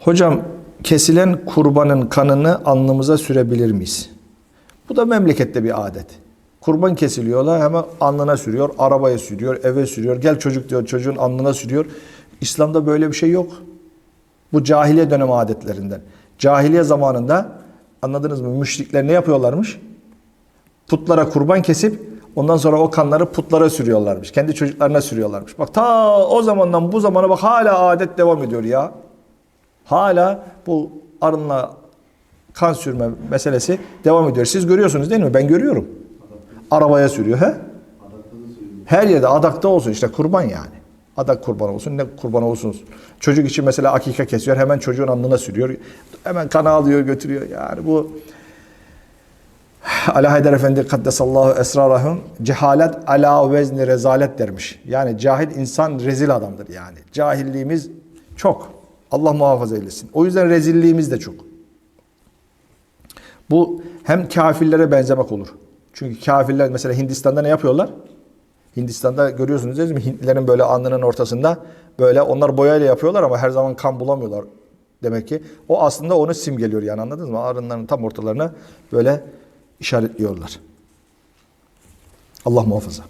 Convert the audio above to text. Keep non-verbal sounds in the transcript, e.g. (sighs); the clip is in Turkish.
Hocam kesilen kurbanın kanını alnımıza sürebilir miyiz? Bu da memlekette bir adet. Kurban kesiliyorlar hemen alnına sürüyor, arabaya sürüyor, eve sürüyor. Gel çocuk diyor çocuğun alnına sürüyor. İslam'da böyle bir şey yok. Bu cahiliye dönemi adetlerinden. Cahiliye zamanında anladınız mı? Müşrikler ne yapıyorlarmış? Putlara kurban kesip ondan sonra o kanları putlara sürüyorlarmış. Kendi çocuklarına sürüyorlarmış. Bak ta o zamandan bu zamana bak hala adet devam ediyor ya. Hala bu arınla kan sürme meselesi devam ediyor. Siz görüyorsunuz değil mi? Ben görüyorum. Arabaya sürüyor. He? Her yerde adakta olsun işte kurban yani. Adak kurban olsun ne kurban olsun. Çocuk için mesela akika kesiyor hemen çocuğun alnına sürüyor. Hemen kana alıyor götürüyor. Yani bu (sighs) Ali Haydar Efendi Kaddesallahu esrarahum cehalet ala vezni rezalet dermiş. Yani cahil insan rezil adamdır yani. Cahilliğimiz çok. Allah muhafaza eylesin. O yüzden rezilliğimiz de çok. Bu hem kafirlere benzemek olur. Çünkü kafirler mesela Hindistan'da ne yapıyorlar? Hindistan'da görüyorsunuz değil mi? Hintlilerin böyle alnının ortasında böyle onlar boyayla yapıyorlar ama her zaman kan bulamıyorlar demek ki. O aslında onu simgeliyor yani anladınız mı? Arınların tam ortalarına böyle işaretliyorlar. Allah muhafaza.